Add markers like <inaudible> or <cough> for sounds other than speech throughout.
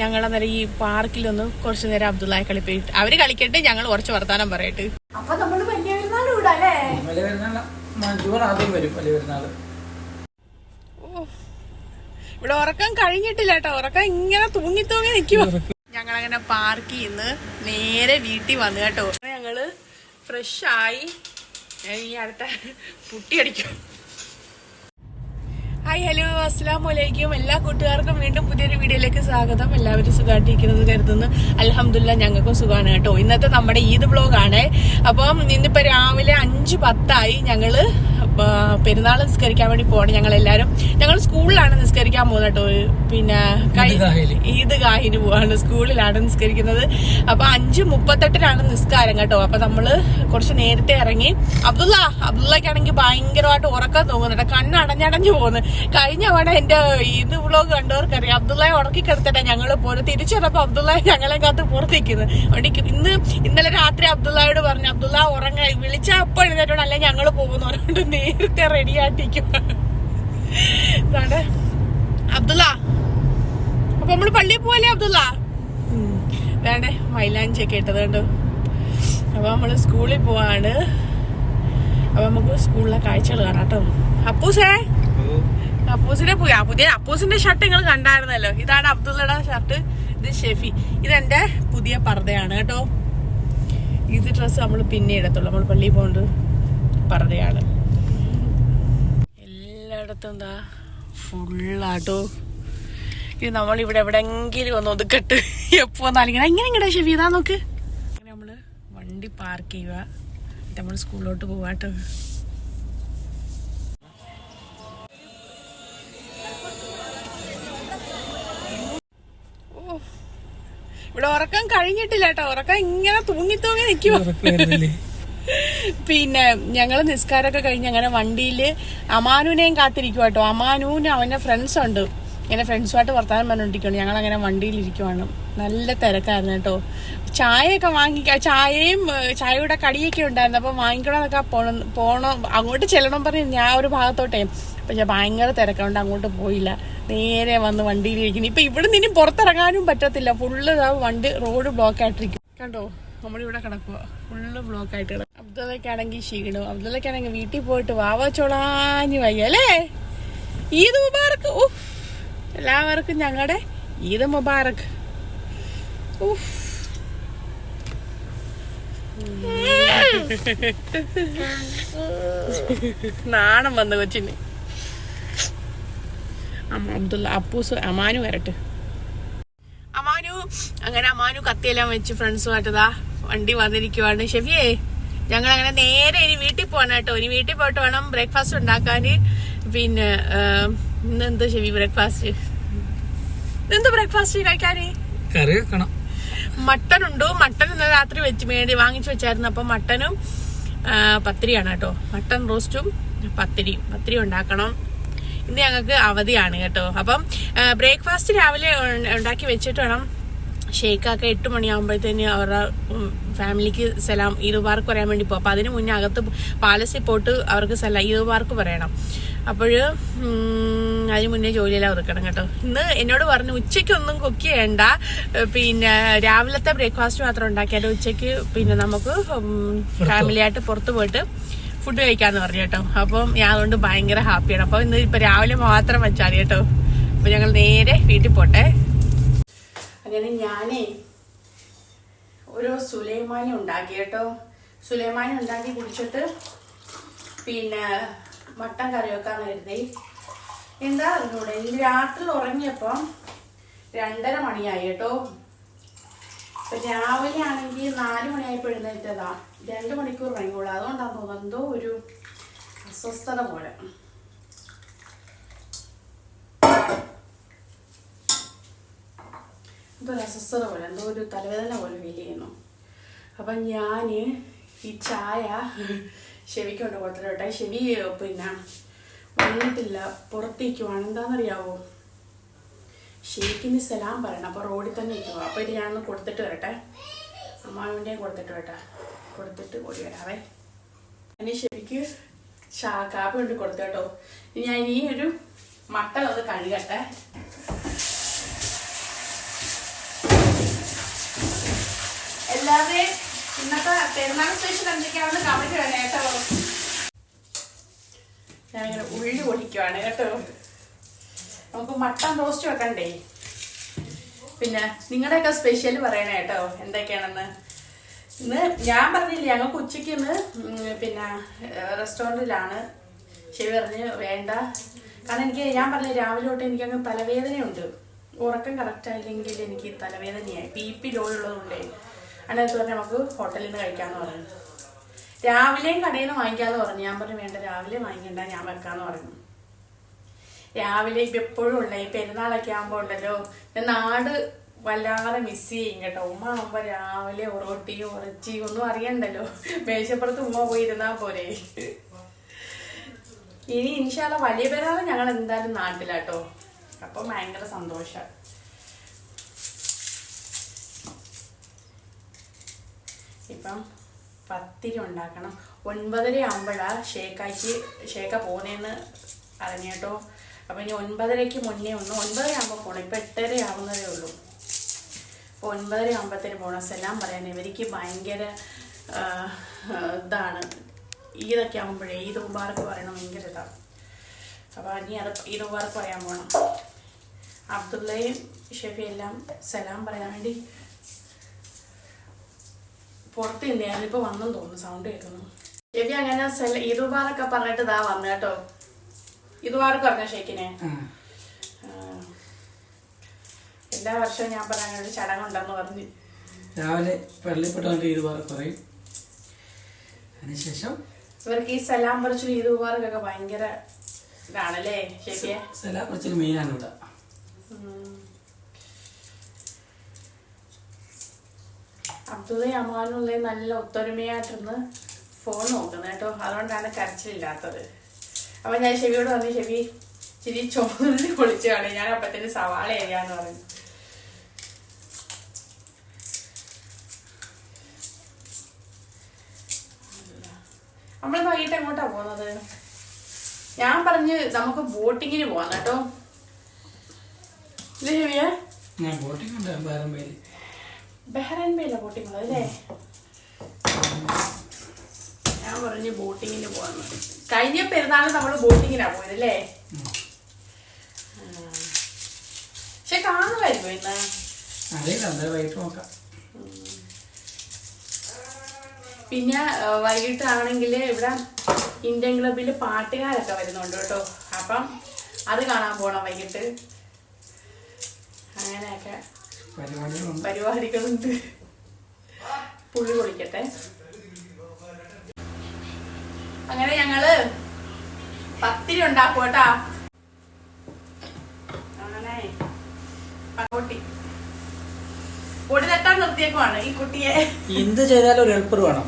ഞങ്ങൾ അന്നേരം ഈ പാർക്കിലൊന്ന് കുറച്ചു നേരം അബ്ദുള്ളയെ കളിപ്പിട്ട് അവർ കളിക്കട്ടെ ഞങ്ങൾ കുറച്ച് വർത്താനം പറയട്ടെ. അപ്പൊ നമ്മൾ വലിയ പെരുന്നാൾ കൂടാ അല്ലേ? വലിയ പെരുന്നാൾ ജൂൺ ആദ്യം വരും വലിയ പെരുന്നാൾ ഇവിടെ ഉറക്കം കഴിഞ്ഞിട്ടില്ല കേട്ടോ. ഉറക്കം ഇങ്ങനെ തൂങ്ങി തൂങ്ങി നിൽക്കുവോ ഞങ്ങളങ്ങനെ പാർക്കിൽ നിന്ന് നേരെ വീട്ടിൽ വന്നു കേട്ടോ. ഞങ്ങൾ ഫ്രഷ് ആയി ഞാൻ ഈ അടുത്ത പുട്ടി അടിക്കും. ഹായ് ഹലോ അസ്സാം വലൈക്കും എല്ലാ കൂട്ടുകാർക്കും വീണ്ടും പുതിയൊരു വീഡിയോയിലേക്ക് സ്വാഗതം. എല്ലാവരും സുഖമായിട്ടിരിക്കുന്നത് കരുതുന്നു. അലഹമില്ല ഞങ്ങൾക്കും സുഖമാണ് കേട്ടോ. ഇന്നത്തെ നമ്മുടെ ഈദ് ബ്ലോഗാണ് അപ്പം ഇന്നിപ്പോൾ രാവിലെ അഞ്ച് പത്തായി ഞങ്ങൾ പെരുന്നാൾ നിസ്കരിക്കാൻ വേണ്ടി പോകണം ഞങ്ങൾ എല്ലാവരും ഞങ്ങൾ സ്കൂളിലാണ് നിസ്കരിക്കാൻ പോകുന്നത് കേട്ടോ. പിന്നെ. ഈദ് ഗാഹിന് പോവാണ്. സ്കൂളിലാണ് നിസ്കരിക്കുന്നത്. അപ്പൊ അഞ്ച് മുപ്പത്തെട്ടിനാണ് നിസ്കാരം കേട്ടോ. അപ്പൊ നമ്മൾ കുറച്ച് നേരത്തെ ഇറങ്ങി. അബ്ദുള്ള അബ്ദുള്ളക്കാണെങ്കിൽ ഭയങ്കരമായിട്ട് ഉറക്കം തോന്നുന്നുണ്ട് കണ്ണടഞ്ഞടഞ്ഞു പോകുന്നു. കഴിഞ്ഞ അവിടെ എന്റെ ഈദ് വ്ളോഗ് കണ്ടവർക്കറിയാം. അബ്ദുള്ളയെ ഉറക്കി കിടത്തിട്ടെ ഞങ്ങൾ പോലെ തിരിച്ചു വന്നപ്പോ അബ്ദുള്ള ഞങ്ങളെ കാത്ത് പുറത്തേക്കുന്നു അതുകൊണ്ട് ഇന്ന് ഇന്നലെ രാത്രി അബ്ദുള്ളയോട് പറഞ്ഞു അബ്ദുള്ള ഉറങ്ങ. വിളിച്ച അപ്പോൾ എഴുന്നേറ്റോട് അല്ലെ ഞങ്ങൾ പോകുന്നു? അതുകൊണ്ട് നേരത്തെ റെഡി ആട്ടിക്കും ഇതാണ്. അബ്ദുള്ള അപ്പൊ നമ്മൾ പള്ളിയിൽ പോവല്ലേ അബ്ദുള്ള? വേണ്ടേ മൈലാഞ്ചി ഒക്കെ ഇട്ടത് കണ്ടു? അപ്പൊ നമ്മൾ സ്കൂളിൽ പോവാണ്. അപ്പൊ നമുക്ക് സ്കൂളിലെ കാഴ്ചകൾ കാണാം കേട്ടോ. അപ്പൂസേ? അപ്പൂസിനെ പോയി. ആ പുതിയ അപ്പൂസിന്റെ ഷർട്ട് നിങ്ങൾ കണ്ടായിരുന്നല്ലോ. ഇതാണ് അബ്ദുള്ളയുടെ ഷർട്ട് ഇത് ഷെഫി. ഇതെന്റെ പുതിയ പർദ്ദയാണ് കേട്ടോ. ഇത് ഡ്രസ്സ് നമ്മൾ പിന്നെ ഇടത്തുള്ളൂ. നമ്മൾ പള്ളിയിൽ പോകണ്ട് പർദ്ദയാണ്. എന്താ? ഫുള്ളാട്ടോ ഇത് നമ്മൾ ഇവിടെ എവിടെങ്കിലും ഒന്ന് ഒതുക്കട്ട്. എപ്പോ നാലിങ്ങനെ ഇങ്ങനെ ഇങ്ങടെ ഷെഫി ഇതാ നോക്ക്. അങ്ങനെ നമ്മൾ വണ്ടി പാർക്ക് ചെയ്യുക. നമ്മൾ സ്കൂളിലോട്ട് പോവാട്ടോ ഇവിടെ ഉറക്കം കഴിഞ്ഞിട്ടില്ല കേട്ടോ ഉറക്കം ഇങ്ങനെ തൂങ്ങി തൂങ്ങി നിൽക്കുവോ പിന്നെ ഞങ്ങൾ നിസ്കാരമൊക്കെ കഴിഞ്ഞ് അങ്ങനെ വണ്ടിയിൽ അമാനുവിനെയും കാത്തിരിക്കുക കേട്ടോ. അമാനുവിന് അവന്റെ ഫ്രണ്ട്സ് ഉണ്ട്. ഇങ്ങനെ ഫ്രണ്ട്സുമായിട്ട് വർത്താനം പറഞ്ഞുകൊണ്ടിരിക്കുകയാണ് ഞങ്ങൾ അങ്ങനെ വണ്ടിയിൽ ഇരിക്കുവാണ് നല്ല തിരക്കായിരുന്നു കേട്ടോ. ചായയൊക്കെ വാങ്ങി ചായയും ചായയുടെ കടിയൊക്കെ ഉണ്ടായിരുന്നു. അപ്പം വാങ്ങിക്കണമെന്നൊക്കെ പോണം പോകണം അങ്ങോട്ട് ചെല്ലണം പറഞ്ഞു ഞാൻ ഒരു ഭാഗത്തോട്ടേ. പക്ഷെ ഭയങ്കര തിരക്കുണ്ട് അങ്ങോട്ട് പോയില്ല. നേരെ വന്ന് വണ്ടിയിലിരിക്കുന്നു. ഇപ്പം ഇവിടെ നിന്നും പുറത്തിറങ്ങാനും പറ്റത്തില്ല. ഫുള്ള് വണ്ടി റോഡ് ബ്ലോക്ക് ആയിട്ടിരിക്കും കണ്ടോ? നമ്മളിവിടെ കിടക്കുക ഫുള്ള് ബ്ലോക്ക് ആയിട്ട് അബ്ദുള്ളക്കാണെങ്കിൽ ക്ഷീണവും അബ്ദുള്ളക്കാണെങ്കിൽ വീട്ടിൽ പോയിട്ട് വാവ ചൊളാഞ്ഞു വയ്യ അല്ലേ? ഈദ് മുബാറക്ക് ഉഫ്. എല്ലാവർക്കും ഞങ്ങളുടെ ഈദ് മുബാറക്ക് ഉഫ്. നാണം വന്നു കൊച്ചിന്. അബ്ദുള്ള അപ്പൂസ് അമാനു വരട്ടെ. അമാനു അങ്ങനെ അമാനു കത്തിയെല്ലാം വെച്ച് ഫ്രണ്ട്സുമായിട്ടതാ വണ്ടി വന്നിരിക്കുവാണ്. ഷെഫിയേ ഞങ്ങൾ അങ്ങനെ നേരെ ഇനി വീട്ടിൽ പോകണം കേട്ടോ. ഇനി വീട്ടിൽ പോയിട്ട് വേണം ബ്രേക്ക്ഫാസ്റ്റ് ഉണ്ടാക്കാൻ പിന്നെ ഇന്ന് എന്ത് ചെവി ബ്രേക്ക്ഫാസ്റ്റ് എന്ത് ബ്രേക്ക്ഫാസ്റ്റ് കഴിക്കാന്? കറി വെക്കണം. മട്ടൻ ഉണ്ട്. മട്ടൻ ഇന്നലെ രാത്രി വെച്ച് മേടി വാങ്ങിച്ചു വെച്ചായിരുന്നു. അപ്പൊ മട്ടനും പത്തിരിയാണ് കേട്ടോ. മട്ടൺ റോസ്റ്റും പത്തിരിയും. പത്തിരി ഉണ്ടാക്കണം. ഇന്ന് ഞങ്ങൾക്ക് അവധിയാണ് കേട്ടോ. അപ്പം ബ്രേക്ക്ഫാസ്റ്റ് രാവിലെ ഉണ്ടാക്കി വെച്ചിട്ട് വേണം ഷെയ്ക്കൊക്കെ എട്ട് മണിയാകുമ്പോഴത്തേന് അവരുടെ ഫാമിലിക്ക് സലാം ഈദ് പാർക്ക് പറയാൻ വേണ്ടി പോകും അപ്പം അതിന് മുന്നേ അകത്ത് പാലസിൽ പോയിട്ട് അവർക്ക് സലാം ഈദ് പാർക്ക് പറയണം അപ്പോൾ അതിന് മുന്നേ ജോലിയെല്ലാം ഒതുക്കണം കേട്ടോ. ഇന്ന് എന്നോട് പറഞ്ഞു ഉച്ചയ്ക്കൊന്നും കുക്ക് ചെയ്യണ്ട. പിന്നെ രാവിലത്തെ ബ്രേക്ക്ഫാസ്റ്റ് മാത്രം ഉണ്ടാക്കിയാൽ ഉച്ചയ്ക്ക് പിന്നെ നമുക്ക് ഫാമിലിയായിട്ട് പുറത്ത് പോയിട്ട് ഫുഡ് കഴിക്കാന്ന് പറഞ്ഞു കേട്ടോ. അപ്പം ഞാൻ അതുകൊണ്ട് ഭയങ്കര ഹാപ്പിയാണ് അപ്പോൾ ഇന്ന് ഇപ്പം രാവിലെ മാത്രം വെച്ചാൽ മതി കേട്ടോ. അപ്പോൾ ഞങ്ങൾ നേരെ വീട്ടിൽ പോട്ടെ. അങ്ങനെ ഞാനേ ഒരു സുലൈമാനി ഉണ്ടാക്കി കേട്ടോ. സുലൈമാനി ഉണ്ടാക്കി കുടിച്ചിട്ട് പിന്നെ മട്ടൻ കറി വെക്കാന്ന് കരുതി. എന്താ അറിഞ്ഞൂടെ? ഇന്ന് രാത്രി ഉറങ്ങിയപ്പം രണ്ടര മണിയായി കേട്ടോ. ഇപ്പൊ രാവിലെ ആണെങ്കിൽ നാല് മണിയായപ്പോൾ എഴുന്നേറ്റതാ. രണ്ട് മണിക്കൂർ ഉറങ്ങിക്കോളൂ. അതുകൊണ്ടാണ് എന്തോ ഒരു അസ്വസ്ഥത പോലെ. എന്തോ ഒരു പോലെ എന്തോ ഒരു തലവേദന പോലെ ഫീൽ ചെയ്യുന്നു. അപ്പം ഞാൻ ഈ ചായ ഷെവിക്കൊണ്ട് കൊടുത്തിട്ടോട്ടെ ഷെവി പിന്നെ വന്നിട്ടില്ല. പുറത്തേക്കുവാണ് എന്താണെന്നറിയാവോ? ഷെയ്ക്കിന് സലാം പറയണം. അപ്പോൾ റോഡിൽ തന്നെ നിൽക്കുക അപ്പോൾ ഇത് ഞാനൊന്ന് കൊടുത്തിട്ട് വരട്ടെ. അമ്മാവിന്റെയും കൊടുത്തിട്ട് വരട്ടെ. കൊടുത്തിട്ട് ഓടി വരാവേ. അതിന് ശരിക്ക് ചാ കാപ്പി കൊണ്ട് കൊടുത്തു കേട്ടോ. ഞാൻ ഈ ഒരു മട്ടൻ ഒന്ന് കഴുകട്ടെ. അല്ലാതെ ഇന്നത്തെ പെരുന്നാൾ സ്പെഷ്യൽ എന്തൊക്കെയാണെന്ന് കമന്റ് വേണേ കേട്ടോ. ഞാനിങ്ങനെ ഉള്ളി പൊളിക്കുവാണ് കേട്ടോ. നമുക്ക് മട്ടൻ റോസ്റ്റ് വെക്കണ്ടേ? പിന്നെ നിങ്ങളുടെയൊക്കെ സ്പെഷ്യൽ പറയണേ കേട്ടോ എന്തൊക്കെയാണെന്ന്. ഇന്ന് ഞാൻ പറഞ്ഞില്ലേ ഞങ്ങൾക്ക് ഉച്ചയ്ക്ക് ഇന്ന് പിന്നെ റെസ്റ്റോറന്റിലാണ് ശരി പറഞ്ഞ് വേണ്ട. കാരണം എനിക്ക് ഞാൻ പറഞ്ഞ രാവിലെ തൊട്ട് എനിക്കങ്ങ് തലവേദനയുണ്ട്. ഉറക്കം കറക്റ്റ് ആയില്ലെങ്കിൽ എനിക്ക് തലവേദനയായി. ബി പി ലോ ഉള്ളതുകൊണ്ടേ. അതിനകത്ത് പറഞ്ഞ് നമുക്ക് ഹോട്ടലിൽ നിന്ന് കഴിക്കാമെന്ന് പറഞ്ഞു. രാവിലെയും കടയിൽ നിന്ന് വാങ്ങിക്കാന്ന് പറഞ്ഞു. ഞാൻ പറഞ്ഞു വേണ്ട രാവിലെ വാങ്ങിക്കണ്ട ഞാൻ വെക്കാന്ന് പറഞ്ഞു. രാവിലെ ഇപ്പൊ എപ്പോഴും ഉള്ളേ പെരുന്നാളൊക്കെ ആകുമ്പോൾ ഉണ്ടല്ലോ നാട് വല്ലാതെ മിസ് ചെയ്യും കേട്ടോ. ഉമ്മ ആകുമ്പോ രാവിലെ ഉറോട്ടിയും ഉറച്ചിയും ഒന്നും അറിയണ്ടല്ലോ. മേശപ്പുറത്ത് ഉമ്മ പോയി ഇരുന്നാ പോരെ. ഇനി ഇൻഷാല്ല വലിയ പെരുന്നാൾ ഞങ്ങൾ എന്തായാലും നാട്ടിലാട്ടോ. അപ്പൊ ഭയങ്കര സന്തോഷം. ഇപ്പം പത്തിരി ഉണ്ടാക്കണം. ഒൻപതര ആകുമ്പോഴാണ് ഷേക്കാക്കി ഷേക്ക പോകുന്നതെന്ന് അറിഞ്ഞേട്ടോ അപ്പം ഇനി ഒൻപതരയ്ക്ക് മുന്നേ ഒന്ന് ഒൻപതര ആകുമ്പോൾ പോകണം ഇപ്പം എട്ടര ആവുന്നതേ ഉള്ളൂ. അപ്പോൾ ഒൻപതര ആകുമ്പോഴത്തേന് പോകണം സലാം പറയാനേ ഇവർക്ക് ഭയങ്കര ഇതാണ്. ഈദൊക്കെ ആകുമ്പോഴേ ഈദ് മുബാർക്ക് പറയണം ഭയങ്കര ഇതാണ് അപ്പോൾ ഇനി അത് ഈദ് മുബാർക്ക് പറയാൻ പോകണം അബ്ദുള്ളയും ഷെഫിയെല്ലാം സലാം പറയാൻ വേണ്ടി പുറത്ത് നിന്നായിരുന്നു ഇപ്പൊ വന്നെന്ന് തോന്നുന്നു. സൗണ്ട് കേൾക്കുന്നു. ഷെഫി അങ്ങനെ മുബാറൊക്കെ പറഞ്ഞിട്ട് ഇതാ വന്നു കേട്ടോ. ഇതുപാറൊക്കെ പറഞ്ഞ ഷെയ്ക്കിനെ. എല്ലാ വർഷവും ഞാൻ പറഞ്ഞ ഒരു ചടങ്ങുണ്ടെന്ന് പറഞ്ഞു. രാവിലെ പള്ളിപ്പെട്ടവന്റെ ഇതുപാറ ഇത് വേറെ പറയും. അതിനുശേഷം ഇവർക്ക് ഈ സലാം പറിച്ചു ഇതുപാറൊക്കെ ഭയങ്കര ഇതാണല്ലേ ഷെഫിയെ സലാം പറിച്ചൊരു മെയിനാണ് ഇവിടെ. അബ്ദുള്ളയും അമ്മാനുള്ളയും നല്ല ഒത്തൊരുമയായിട്ടിരുന്ന് ഫോൺ നോക്കുന്നത് കേട്ടോ. അതുകൊണ്ടാണ് കരച്ചിലില്ലാത്തത്. അപ്പൊ ഞാൻ ഷെവിയോട് പറഞ്ഞു ഷെവി ചിരി ചോറിന് പൊളിച്ചാണ് ഞാൻ അപ്പത്തിന് സവാള എരിയാന്ന് പറഞ്ഞു. നമ്മൾ വൈകിട്ട് എങ്ങോട്ടാ പോകുന്നത്? ഞാൻ പറഞ്ഞ് നമുക്ക് ബോട്ടിങ്ങിന് പോവാം കേട്ടോ. ഞാൻ ബോട്ടിംഗ് ഉണ്ടാകും ബഹ്റൈൻ ബേല ബോട്ടിങ്ങുള്ളത് അല്ലേ? ഞാൻ പറഞ്ഞു ബോട്ടിങ്ങിന് പോവാന്ന് കഴിഞ്ഞ പെരുന്നാൾ നമ്മൾ ബോട്ടിങ്ങിനാ പോയത് അല്ലേ? പക്ഷെ കാണുമായിരുന്നു ഇന്ന്. പിന്നെ വൈകിട്ടാണെങ്കിൽ ഇവിടെ ഇന്ത്യൻ ക്ലബിൽ പാട്ടുകാരൊക്കെ വരുന്നുണ്ട് കേട്ടോ. അപ്പം അത് കാണാൻ പോണം വൈകിട്ട്. അങ്ങനെയൊക്കെ. പരിപാടികളുണ്ട്. പുള്ളി പൊളിക്കട്ടെ അങ്ങനെ ഞങ്ങൾ പത്തിരി ഉണ്ടാക്കും കേട്ടാ. അങ്ങനെ പൊട്ടി പൊടി തട്ടാൻ നിർത്തിയേക്കുവാണ് ഈ കുട്ടിയെ. എന്ത് ചെയ്താലും ഒരു ഹെൽപ്പർ വേണം.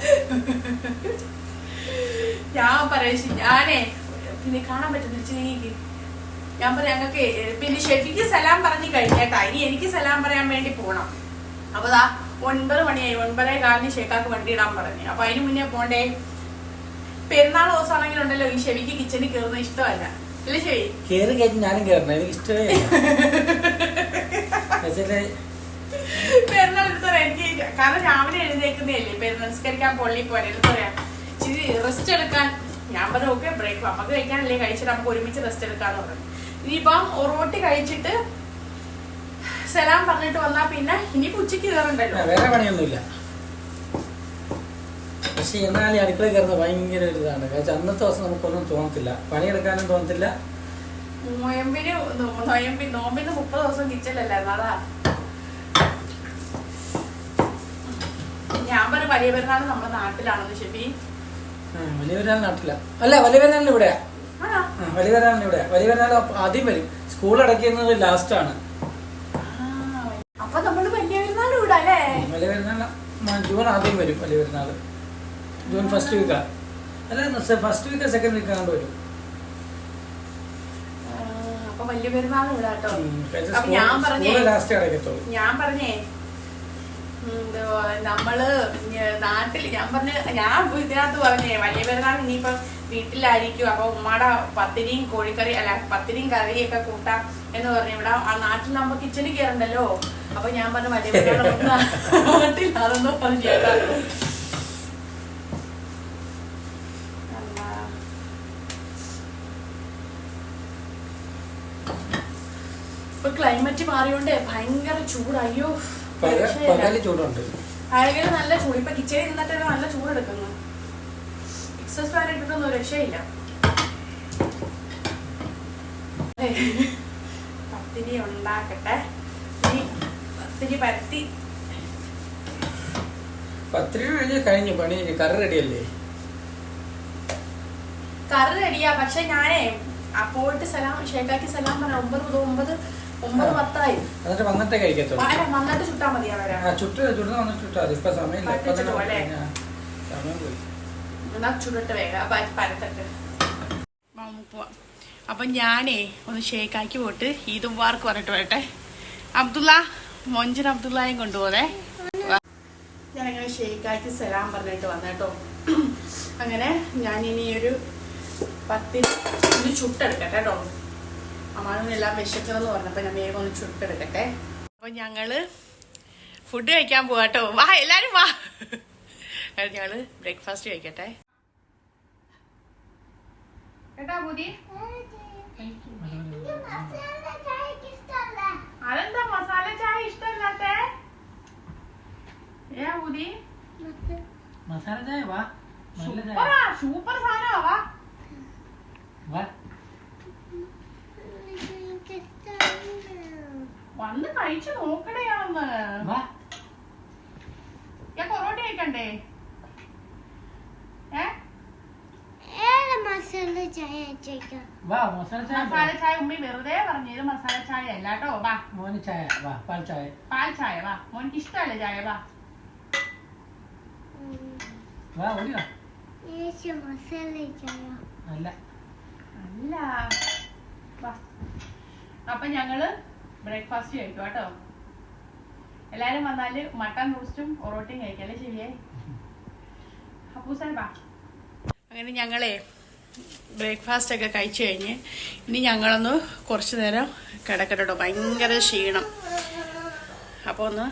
ഞാൻ പറയാ ഞാനേ പിന്നെ കാണാൻ പറ്റുന്ന ചേക്ക് ഞാൻ പറയാം ഞങ്ങൾക്ക് പിന്നെ ഷെഫിക്ക് സലാം പറഞ്ഞു കഴിഞ്ഞേട്ടാ. ഇനി എനിക്ക് സലാം പറയാൻ വേണ്ടി പോണം. അപ്പൊ ദാ ഒൻപത് മണിയായി. ഒൻപതേ കാലിന് ഷേക്കാക്ക് വണ്ടി ഇടാൻ പറഞ്ഞു. അപ്പൊ അതിന് മുന്നേ പോണ്ടേ? പെരുന്നാൾ ദിവസമാണെങ്കിലും ഉണ്ടല്ലോ ഈ ഷെവിക്ക് കിച്ചണിൽ കയറുന്ന ഇഷ്ടമല്ല. അല്ലേ ഷെവി കയറി കഴിഞ്ഞ് ഞാനും കയറണം എനിക്ക് ഇഷ്ടമേ <laughs> പെരുന്നാൾ എടുത്ത് പറയാം. എനിക്ക് കാരണം രാവിലെ എഴുന്നേക്കുന്നതല്ലേ പെരുന്നാൾ നിസ്കരിക്കാൻ പള്ളി പോരാ എടുത്ത് പറയാം ഇച്ചിരി റെസ്റ്റ് എടുക്കാൻ. ഞാൻ പറഞ്ഞു ഓക്കെ ബ്രേക്ക് നമുക്ക് കഴിക്കാനല്ലേ കഴിച്ചിട്ട് നമുക്ക് ഒരുമിച്ച് റെസ്റ്റ് എടുക്കാന്ന് പറഞ്ഞു. ഇനിയിപ്പം ഒറോട്ടി കഴിച്ചിട്ട് സലാം പറഞ്ഞിട്ട് വന്നാ പിന്നെ ഇനി ഉച്ചയ്ക്ക് കയറണ്ടല്ലോ. വേറെ പണിയൊന്നുമില്ല. പക്ഷെ എന്നാൽ അടുക്കള കയറുന്നത് ഭയങ്കര ഒരു ഇതാണ് കാരണം അന്നത്തെ ദിവസം നമുക്കൊന്നും തോന്നത്തില്ല. പണിയെടുക്കാനും തോന്നത്തില്ല. നോയമ്പിന് നോയമ്പി നോമ്പിന് മുപ്പത് ദിവസം കിച്ചലല്ലായിരുന്നു അതാ. ഞാൻ പറഞ്ഞു വലിയ പെരുന്നാൾ നമ്മുടെ നാട്ടിലാണെന്ന് ഷെബി വലിയ പെരുന്നാൾ നാട്ടില. അല്ല വലിയ പെരുന്നാളിന് ഇവിടെയാ വലിയ പെരുന്നാളിന് ഇവിടെ വലിയ പെരുന്നാൾ ആദ്യം വരും. സ്കൂൾ അടയ്ക്കുന്നത് ലാസ്റ്റ് ആണ്. അപ്പൊ നമ്മൾ വലിയ പെരുന്നാൾ ഇവിടെ അല്ലേ? വലിയ പെരുന്നാൾ ജൂൺ ആദ്യം വരും വലിയ പെരുന്നാൾ ജൂൺ ഫസ്റ്റ് വീക്കാ അല്ല ഫസ്റ്റ് വീക്ക് സെക്കൻഡ് വീക്ക് ആണ്ട് വരും. വലിയ പെരുന്നാൾ ഇവിടെ കേട്ടോ ഞാൻ പറഞ്ഞേ ഞാൻ പറഞ്ഞേ നമ്മൾ നാട്ടിൽ ഞാൻ പറഞ്ഞ ഞാൻ ഇതിനകത്ത് പറഞ്ഞേ വലിയ പെരുന്നാൾ ഇനിയിപ്പം വീട്ടിലായിരിക്കും. അപ്പൊ ഉമ്മയുടെ പത്തിരിയും കോഴിക്കറി അല്ല പത്തിരിയും കറിയൊക്കെ കൂട്ടാം എന്ന് പറഞ്ഞു. ഇവിടെ ആ നാട്ടിൽ നമ്മ കിച്ചണിൽ കയറണ്ടല്ലോ അപ്പൊ ഞാൻ പറഞ്ഞു വലിയ നാട്ടിൽ അതൊന്നും പറഞ്ഞു. ഇപ്പൊ ക്ലൈമറ്റ് മാറിയോണ്ട് ഭയങ്കര ചൂടായോ പക- പകൽ ചൂടുണ്ട്. ഭയങ്കര നല്ല ചൂട്. ഇപ്പൊ കിച്ചണിൽ നിന്നിട്ട് നല്ല ചൂടെടുക്കുന്നു. എക്സസ് ഫാൻ ഇട്ടിട്ടൊന്നും രക്ഷയില്ല. പത്തിരി ഉണ്ടാക്കട്ടെ. ഇനി പത്തിരി പരത്തി. പത്തിരി കഴിഞ്ഞ് കഴിഞ്ഞു പണി കറി റെഡിയല്ലേ? കറി റെഡിയാ പക്ഷെ ഞാനേ അപ്പോട്ട് സലാം ഷേഖാക്കി സലാം പറഞ്ഞ ഒമ്പത് മുതൽ ഒമ്പത് ഒമ്പത് പത്തായി. എന്നിട്ട് വന്നിട്ടേ കഴിക്കത്തുള്ളൂ. വന്നിട്ട് ചുട്ടാ മതിയാ വരാ ആ ചുട്ട് വന്നിട്ട് ചുട്ടാ മതി. ഇപ്പൊ? ആ, സമയം പോയി. എന്നാ ചുടട്ട് വേഗം. അപ്പൊ അത് പരത്തട്ട്. പോവാം. അപ്പം ഞാനേ ഒന്ന് ഷേക്കാക്കി പോയിട്ട് ഈദ് വാർക്ക് പറഞ്ഞിട്ട് വരട്ടെ. അബ്ദുള്ള മൊഞ്ചൻ അബ്ദുള്ളയും കൊണ്ടുപോകേ ഞാനങ്ങനെ ഷേക്കാക്കി സലാം പറഞ്ഞിട്ട് വന്നേട്ടോ. അങ്ങനെ ഞാൻ ഇനി ഒരു പത്തിന് ഒന്ന് ചുട്ടെടുക്കട്ടെ കേട്ടോ. അമ്മാനെല്ലാം വിശക്കണമെന്ന് പറഞ്ഞപ്പോൾ ഞാൻ വേഗം ഒന്ന് ചുട്ടെടുക്കട്ടെ. അപ്പം ഞങ്ങൾ ഫുഡ് കഴിക്കാൻ പോവാട്ടോ. വാ എല്ലാരും വാ. ഞങ്ങൾ ബ്രേക്ക്ഫാസ്റ്റ് കഴിക്കട്ടെ. കേട്ടാ അതെന്താ മസാല ചായ ഇഷ്ടമല്ലാത്ത? ഏ ബുദ്ധി മസാല ചായ വാ. സൂപ്പറാ സൂപ്പർ സാധനമാ വാ. വാ. വന്ന് കഴിച്ചു നോക്കണേ വാ. ഞാൻ പൊറോട്ട കഴിക്കണ്ടേ ഏ മസാല ചായ ചേക്കാം വാ മസാല ചായ മസാല ചായ ഉമ്മി വെറുതെ പറഞ്ഞു മസാല ചായ അല്ല കേട്ടോ വാ. മോന് ചായ വാ പാൽ ചായ. പാൽ ചായ വാ. മോനിക്ക് ഇഷ്ടമല്ല ചായ വാ. വാ ഓടി അല്ല. അല്ല. വാ. അപ്പൊ ഞങ്ങൾ ബ്രേക്ക്ഫാസ്റ്റ് കഴിക്കും കേട്ടോ. എല്ലാരും വന്നാൽ മട്ടൻ റോസ്റ്റും ഒറോട്ടിയും കഴിക്കല്ലേ ശരിയേ? <laughs> അപ്പൂസാൻ വാ. അങ്ങനെ ഞങ്ങളെ ബ്രേക്ക്ഫാസ്റ്റ് ഒക്കെ കഴിച്ചു കഴിഞ്ഞ് ഇനി ഞങ്ങളൊന്ന് കുറച്ച് നേരം കിടക്കട്ടോ ഭയങ്കര ക്ഷീണം. അപ്പോൾ ഒന്ന്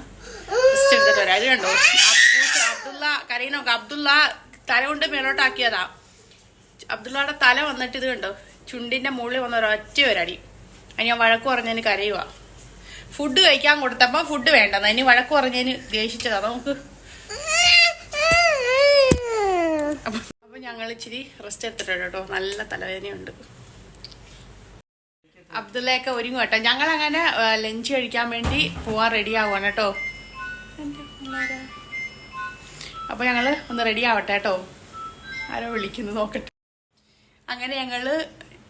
അത് കണ്ടോ? അബ്ദുള്ള കരയുന്നോക്ക് അബ്ദുള്ള തല കൊണ്ട് മേലോട്ടാക്കിയതാ. അബ്ദുള്ളയുടെ തല വന്നിട്ട് ഇത് കണ്ടോ? ചുണ്ടിന്റെ മുകളിൽ വന്ന ഒരൊറ്റ ഒരടി. അതിന് ഞാൻ വഴക്ക് പറഞ്ഞതിന് കരയുക ഫുഡ് കഴിക്കാൻ കൊടുത്തപ്പോൾ ഫുഡ് വേണ്ടെന്ന്. അതിന് വഴക്ക് പറഞ്ഞതിന് ദേഷിച്ചതാ. നമുക്ക് അപ്പൊ അപ്പൊ ഞങ്ങൾ ഇച്ചിരി റെസ്റ്റ് എടുത്തിട്ടുണ്ട് കേട്ടോ. നല്ല തലവേദനയുണ്ട്. അബ്ദുള്ളയൊക്കെ ഒരുങ്ങും കേട്ടോ. ഞങ്ങൾ അങ്ങനെ ലഞ്ച് കഴിക്കാൻ വേണ്ടി പോവാൻ റെഡി ആവുകയാണ് കേട്ടോ. അപ്പൊ ഞങ്ങൾ ഒന്ന് റെഡി ആവട്ടെ കേട്ടോ. ആരോ വിളിക്കുന്നു നോക്കട്ടെ. അങ്ങനെ ഞങ്ങൾ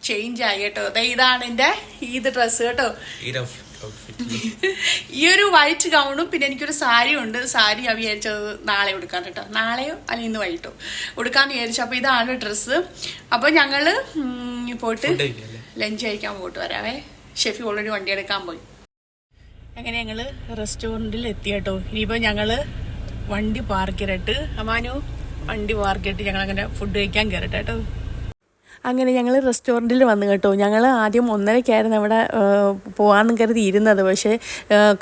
ചേഞ്ച് ആയി കേട്ടോ. ഇതാണ് എന്റെ ഈദ് ഡ്രസ്സ് കേട്ടോ. ഈ ഒരു വൈറ്റ് ഗൗണും പിന്നെ എനിക്കൊരു സാരിയും ഉണ്ട്. സാരി ഞാൻ വിചാരിച്ചത് നാളെ ഉടുക്കാൻ കേട്ടോ. നാളെയോ അല്ലെങ്കിൽ ഇന്ന് വൈകിട്ടോ ഉടുക്കാന്ന് വിചാരിച്ചു. അപ്പൊ ഇതാണ് ഡ്രസ്സ് അപ്പൊ ഞങ്ങൾ പോയിട്ട് ലഞ്ച് കഴിക്കാൻ പോയിട്ട് വരാവേ. ഷെഫി ഓൾറെഡി വണ്ടി എടുക്കാൻ പോയി. അങ്ങനെ ഞങ്ങൾ റെസ്റ്റോറന്റിൽ എത്തി കേട്ടോ. ഇനിയിപ്പോൾ ഞങ്ങൾ വണ്ടി പാർക്ക് ചെയ്തിട്ട് അമാനു വണ്ടി പാർക്ക് ചെയ്തിട്ട് ഞങ്ങൾ അങ്ങനെ ഫുഡ് കഴിക്കാൻ കയറട്ടെ കേട്ടോ. അങ്ങനെ ഞങ്ങൾ റെസ്റ്റോറന്റിൽ വന്നു കേട്ടോ. ഞങ്ങൾ ആദ്യം ഒന്നരയ്ക്കായിരുന്നു അവിടെ പോകാമെന്ന് കരുതി ഇരുന്നത്. പക്ഷേ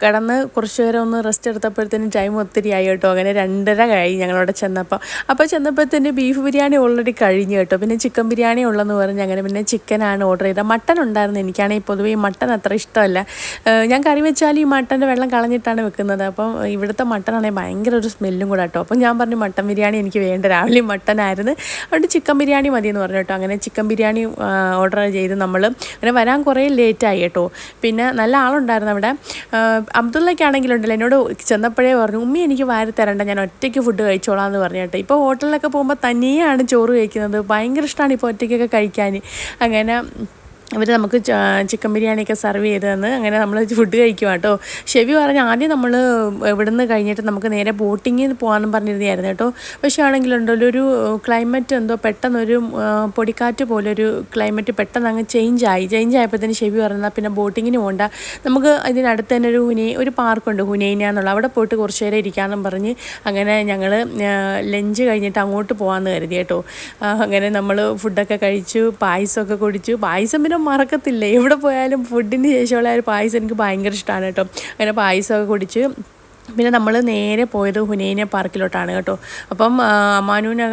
കടന്ന് കുറച്ച് നേരം ഒന്ന് റെസ്റ്റ് എടുത്തപ്പോഴത്തേനും ടൈം ഒത്തിരി ആയി കേട്ടോ. അങ്ങനെ രണ്ടര കഴി ഞങ്ങളവിടെ ചെന്നപ്പോൾ അപ്പോൾ ചെന്നപ്പോഴത്തേന് ബീഫ് ബിരിയാണി ഓൾറെഡി കഴിഞ്ഞു കേട്ടോ. പിന്നെ ചിക്കൻ ബിരിയാണി ഉള്ളെന്ന് പറഞ്ഞ് അങ്ങനെ പിന്നെ ചിക്കനാണ് ഓർഡർ ചെയ്തത്. മട്ടൺ ഉണ്ടായിരുന്നു. എനിക്കാണെങ്കിൽ പൊതുവേ ഈ മട്ടൺ അത്ര ഇഷ്ടമല്ല. ഞാൻ കറി വെച്ചാൽ ഈ മട്ടന്റെ വെള്ളം കളഞ്ഞിട്ടാണ് വെക്കുന്നത്. അപ്പം ഇവിടുത്തെ മട്ടനാണെങ്കിൽ ഭയങ്കര ഒരു സ്മെല്ലും കൂടെ കേട്ടോ. അപ്പം ഞാൻ പറഞ്ഞു മട്ടൻ ബിരിയാണി എനിക്ക് വേണ്ട. രാവിലെ മട്ടനായിരുന്നു. അതുകൊണ്ട് ചിക്കൻ ബിരിയാണി മതി എന്ന് പറഞ്ഞു കേട്ടോ. അങ്ങനെ ചിക്കൻ ബിരിയാണി ഓർഡർ ചെയ്ത് നമ്മൾ അങ്ങനെ വരാൻ കുറേ ലേറ്റായി കേട്ടോ. പിന്നെ നല്ല ആളുണ്ടായിരുന്നു അവിടെ. അബ്ദുള്ളക്കാണെങ്കിലുണ്ടല്ലോ എന്നോട് ചെന്നപ്പോഴേ പറഞ്ഞു ഉമ്മി എനിക്ക് വാരി തരണ്ട. ഞാൻ ഒറ്റയ്ക്ക് ഫുഡ് കഴിച്ചോളാം എന്ന് പറഞ്ഞു കേട്ടോ. ഇപ്പോൾ ഹോട്ടലിലൊക്കെ പോകുമ്പോൾ തനിയാണ് ചോറ് കഴിക്കുന്നത്. ഭയങ്കര ഇഷ്ടമാണ് ഇപ്പോൾ ഒറ്റയ്ക്കൊക്കെ കഴിക്കാൻ അങ്ങനെ അവർ നമുക്ക് ചിക്കൻ ബിരിയാണിയൊക്കെ സെർവ് ചെയ്ത് തന്ന് അങ്ങനെ നമ്മൾ ഫുഡ് കഴിക്കുക കേട്ടോ ഷെവി പറഞ്ഞ് ആദ്യം നമ്മൾ ഇവിടുന്ന് കഴിഞ്ഞിട്ട് നമുക്ക് നേരെ ബോട്ടിങ്ങിന് പോകാമെന്ന് പറഞ്ഞിരുന്നായിരുന്നു കേട്ടോ പക്ഷേ ആണെങ്കിലുണ്ടല്ലോ ഒരു ക്ലൈമറ്റ് എന്തോ പെട്ടെന്നൊരു പൊടിക്കാറ്റ് പോലെ ഒരു ക്ലൈമറ്റ് പെട്ടെന്ന് അങ്ങ് ചേഞ്ച് ആയി. ചേഞ്ച് ആയപ്പോഴത്തേന് ഷെവി പറഞ്ഞാൽ പിന്നെ ബോട്ടിങ്ങിന് പോകണ്ട നമുക്ക് ഇതിനടുത്ത് തന്നെ ഒരു ഹുനൈ ഒരു പാർക്കുണ്ട് ഹുനൈന എന്നുള്ള അവിടെ പോയിട്ട് കുറച്ച് നേരം ഇരിക്കാമെന്നും പറഞ്ഞ് അങ്ങനെ ഞങ്ങൾ ലഞ്ച് കഴിഞ്ഞിട്ട് അങ്ങോട്ട് പോകാമെന്ന് കരുതി കേട്ടോ അങ്ങനെ നമ്മൾ ഫുഡൊക്കെ കഴിച്ചു പായസമൊക്കെ കുടിച്ചു. പായസം പിന്നെ മറക്കത്തില്ല? എവിടെ പോയാലും ഫുഡിന് ശേഷമുള്ള ഒരു പായസം എനിക്ക് ഭയങ്കര ഇഷ്ടമാണ് കേട്ടോ. അങ്ങനെ പായസമൊക്കെ കുടിച്ച് പിന്നെ നമ്മൾ നേരെ പോയത് ഹുനൈന പാർക്കിലോട്ടാണ് കേട്ടോ. അപ്പം അമാനുവിനെ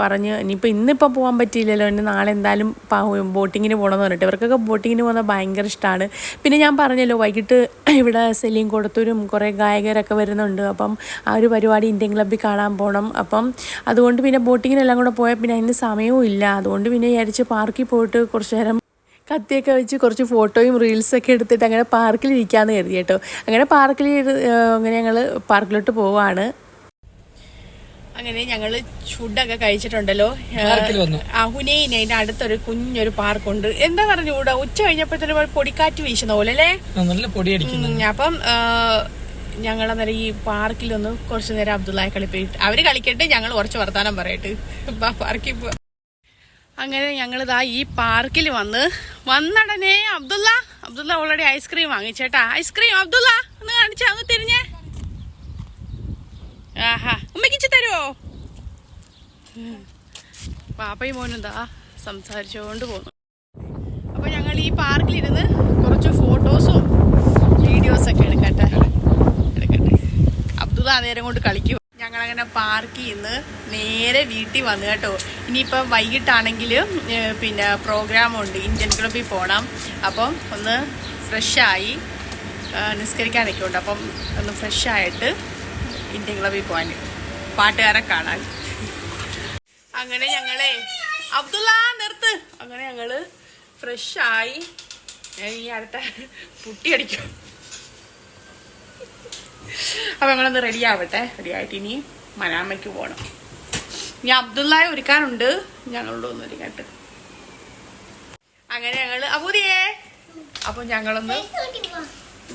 പറഞ്ഞ് ഇനിയിപ്പോൾ ഇന്നിപ്പോൾ പോകാൻ പറ്റിയില്ലല്ലോ. ഇനി നാളെ എന്തായാലും ബോട്ടിങ്ങിന് ബോട്ടിങ്ങിന് പോകണമെന്ന് പറഞ്ഞിട്ട്. ഇവർക്കൊക്കെ ബോട്ടിങ്ങിന് പോകുന്നത് ഭയങ്കര ഇഷ്ടമാണ് പിന്നെ ഞാൻ പറഞ്ഞല്ലോ വൈകിട്ട് ഇവിടെ സെലീം കൊടുത്തൂരും കുറേ ഗായകരൊക്കെ വരുന്നുണ്ട്. അപ്പം ആ ഒരു പരിപാടി ഇന്ത്യൻ ക്ലബ്ബിൽ കാണാൻ പോകണം അപ്പം അതുകൊണ്ട് പിന്നെ ബോട്ടിങ്ങിനെല്ലാം കൂടെ പോയാൽ പിന്നെ അതിന് സമയവും ഇല്ല. അതുകൊണ്ട് പിന്നെ വിചാരിച്ച് പാർക്കിൽ പോയിട്ട് കുറച്ച് നേരം കത്തിയൊക്കെ വെച്ച് കുറച്ച് ഫോട്ടോയും റീൽസൊക്കെ എടുത്തിട്ട് അങ്ങനെ പാർക്കിൽ ഇരിക്കാമെന്ന് കരുതി കേട്ടോ. അങ്ങനെ പാർക്കിൽ അങ്ങനെ ഞങ്ങൾ പാർക്കിലോട്ട് പോവാണ്. അങ്ങനെ ഞങ്ങൾ ഫുഡൊക്കെ കഴിച്ചിട്ടുണ്ടല്ലോ. ആ ഹുനൈൻ അതിന്റെ അടുത്തൊരു കുഞ്ഞൊരു പാർക്കുണ്ട്. എന്താ പറഞ്ഞു കൂടാ ഉച്ച കഴിഞ്ഞപ്പോഴത്തേക്ക് പൊടിക്കാറ്റ് വീശുന്ന പോലെ അല്ലേ? നല്ല പൊടി അപ്പം ഞങ്ങളന്നേരം ഈ പാർക്കിൽ ഒന്ന് കുറച്ച് നേരം അബ്ദുള്ള കളിപ്പിട്ട് അവർ കളിക്കട്ടെ ഞങ്ങൾ കുറച്ച് വർത്താനം പറയട്ടെ. പാർക്കിൽ അങ്ങനെ ഞങ്ങൾ ഇതാ ഈ പാർക്കിൽ വന്ന് വന്നടനെ Abdullah Abdullah already ice cream വാങ്ങിച്ചേട്ടാ. Ice cream Abdulla ഒന്ന് കാണിച്ചാ ഒന്ന് തിരിഞ്ഞേ. ആഹാ ഉമ്മക്കിച്ച് തരുമോ പാപ്പയും മോനും ദാ സംസാരിച്ചുകൊണ്ട് പോന്നു. അപ്പൊ ഞങ്ങൾ ഈ പാർക്കിലിരുന്ന് കുറച്ച് ഫോട്ടോസും വീഡിയോസൊക്കെ എടുക്കട്ടെ. എടുക്കട്ടെ. അബ്ദുള്ള നേരം കൊണ്ട് കളിക്കും. ഞങ്ങളങ്ങനെ പാർക്ക് ചെയ്യുന്ന. നേരെ വീട്ടിൽ വന്നു കേട്ടോ. ഇനിയിപ്പം വൈകിട്ടാണെങ്കിൽ പിന്നെ പ്രോഗ്രാമുണ്ട് ഇന്ത്യൻ ക്ലബ്ബിൽ പോകണം അപ്പം ഒന്ന് ഫ്രഷായി നിസ്കരിക്കാൻ നിൽക്കുന്നുണ്ട്. അപ്പം ഒന്ന് ഫ്രഷായിട്ട് ഇന്ത്യൻ ക്ലബ്ബിൽ പോകാൻ പാട്ടുകാരെ കാണാൻ. അങ്ങനെ ഞങ്ങളെ അബ്ദുള്ള നിർത്ത്. അങ്ങനെ ഞങ്ങൾ ഫ്രഷായി ഈ അടുത്ത പുട്ടി അടിക്കും. അപ്പൊ ഞങ്ങളൊന്ന് റെഡി ആവട്ടെ. റെഡി ആയിട്ട് ഇനി മനാമയ്ക്ക് പോകണം ഇനി അബ്ദുള്ള ഒരുക്കാനുണ്ട്. ഞങ്ങളോട് ഒന്ന് ഒരുക്കാട്ട് അങ്ങനെ ഞങ്ങൾ അബൂദിയേ? അപ്പൊ ഞങ്ങളൊന്ന്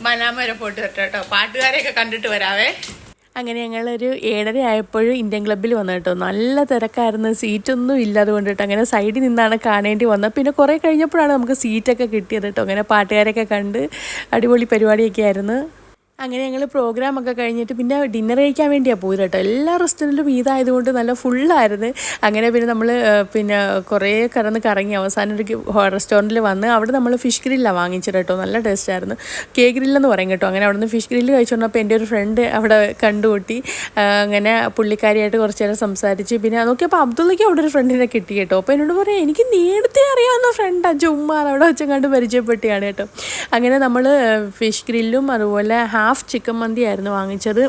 മനാമ വരെ പോയിട്ട് വരട്ടെ കേട്ടോ. പാട്ടുകാരെയൊക്കെ കണ്ടിട്ട് വരാവേ. അങ്ങനെ ഞങ്ങളൊരു ഏഴര ആയപ്പോഴും ഇന്ത്യൻ ക്ലബ്ബിൽ വന്നു കേട്ടോ. നല്ല തിരക്കായിരുന്നു. സീറ്റൊന്നും ഇല്ല കേട്ടോ അങ്ങനെ സൈഡിൽ നിന്നാണ് കാണേണ്ടി വന്നത്. പിന്നെ കുറേ കഴിഞ്ഞപ്പോഴാണ് നമുക്ക് സീറ്റൊക്കെ കിട്ടിയത് കേട്ടോ. അങ്ങനെ പാട്ടുകാരൊക്കെ കണ്ട് അടിപൊളി പരിപാടിയൊക്കെ ആയിരുന്നു. അങ്ങനെ ഞങ്ങൾ പ്രോഗ്രാം ഒക്കെ കഴിഞ്ഞിട്ട് പിന്നെ ഡിന്നർ കഴിക്കാൻ വേണ്ടിയാണ് പോയത് കേട്ടോ എല്ലാ റെസ്റ്റോറന്റും ഇതായതുകൊണ്ട് നല്ല ഫുള്ളായിരുന്നു അങ്ങനെ പിന്നെ നമ്മൾ പിന്നെ കുറേ കറന്ന് കറങ്ങി അവസാനം ഒരു റെസ്റ്റോറന്റിൽ വന്ന് അവിടെ നമ്മൾ ഫിഷ് ഗ്രില്ലാണ് വാങ്ങിച്ചത് കേട്ടോ. നല്ല ടേസ്റ്റായിരുന്നു കേ ഗ്രില്ലെന്ന് പറയും കേട്ടോ. അങ്ങനെ അവിടെ നിന്ന് ഫിഷ് ഗ്രില്ല് കഴിച്ചുകൊണ്ടപ്പോൾ എന്റെ ഒരു ഫ്രണ്ട് അവിടെ കണ്ടുകൂട്ടി. അങ്ങനെ പുള്ളിക്കാരിയായിട്ട് കുറച്ച് നേരം സംസാരിച്ച്. പിന്നെ നോക്കിയപ്പോൾ അബ്ദുള്ളയ്ക്ക് അവിടെ ഒരു ഫ്രണ്ടിനെ കിട്ടി കേട്ടോ. അപ്പോൾ എന്നോട് പറയാം എനിക്ക് നേരത്തെ അറിയാവുന്ന ഫ്രണ്ടാണ് ചുമ്മാ അവിടെ വെച്ച് കണ്ട് പരിചയപ്പെട്ടിയാണ് കേട്ടോ. അങ്ങനെ നമ്മൾ ഫിഷ് ഗ്രില്ലും അതുപോലെ ഹാഫ് ചിക്കൻ മന്തി ആയിരുന്നു വാങ്ങിച്ചത്.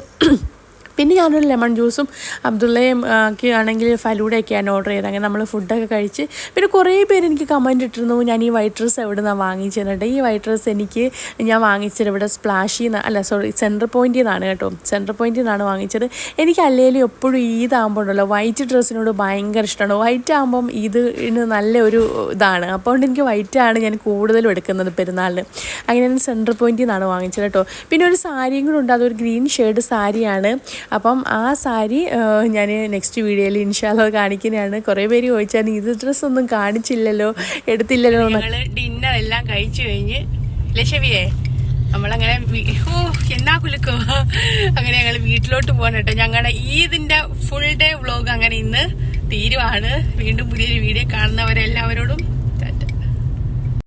പിന്നെ ഞാനൊരു ലെമൺ ജ്യൂസും അബ്ദുള്ളയും ഒക്കെ ആണെങ്കിൽ ഫലൂടെയൊക്കെയാണ് ഓർഡർ ചെയ്തത്. അങ്ങനെ നമ്മൾ ഫുഡൊക്കെ കഴിച്ച് പിന്നെ കുറേ പേര് എനിക്ക് കമന്റ് ഇട്ടിരുന്നു ഞാൻ ഈ വൈറ്റ് ഡ്രസ്സ് എവിടെ നിന്നാണ് വാങ്ങിച്ചിരുന്നുണ്ട് ഈ വൈറ്റ് ഡ്രസ്സ് എനിക്ക് ഞാൻ വാങ്ങിച്ചത് ഇവിടെ സ്പ്ലാഷിൽ നിന്ന് അല്ല സോറി സെന്റർ പോയിന്റിൽ നിന്നാണ് കേട്ടോ. സെന്റർ പോയിന്റിൽ നിന്നാണ് വാങ്ങിച്ചത്. എനിക്ക് അല്ലെങ്കിലും എപ്പോഴും ഈദാകുമ്പോൾ ഉണ്ടല്ലോ വൈറ്റ് ഡ്രസ്സിനോട് ഭയങ്കര ഇഷ്ടമാണ് വൈറ്റ് ആകുമ്പം ഇതിന് നല്ലൊരു ഇതാണ്. അപ്പോൾ എനിക്ക് വൈറ്റ് ആണ് ഞാൻ കൂടുതലും എടുക്കുന്നത് പെരുന്നാളിന്. അങ്ങനെ സെന്റർ പോയിന്റിൽ നിന്നാണ് വാങ്ങിച്ചത് കേട്ടോ. പിന്നെ ഒരു സാരിയും കൂടെ ഉണ്ട്. അതൊരു ഗ്രീൻ ഷെയ്ഡ് സാരിയാണ്. അപ്പം ആ സാരി ഞാൻ നെക്സ്റ്റ് വീഡിയോയിൽ ഇൻഷാല്ലോ കാണിക്കുന്നതാണ്. കുറേ പേര് ചോദിച്ചാൽ ഇത് ഡ്രസ്സ് ഒന്നും കാണിച്ചില്ലല്ലോ എടുത്തില്ലല്ലോ ഡിന്നർ എല്ലാം കഴിച്ചു കഴിഞ്ഞ് ലക്ഷവിയേ നമ്മളങ്ങനെ ഓ എന്നാ കുലുക്കോ? അങ്ങനെ ഞങ്ങൾ വീട്ടിലോട്ട് പോകണം കേട്ടോ. ഞങ്ങളുടെ ഈദിന്റെ ഫുൾ ഡേ വ്ളോഗ് അങ്ങനെ ഇന്ന് തീരുവാണ്. വീണ്ടും പുതിയൊരു വീഡിയോ കാണുന്നവരെല്ലാവരോടും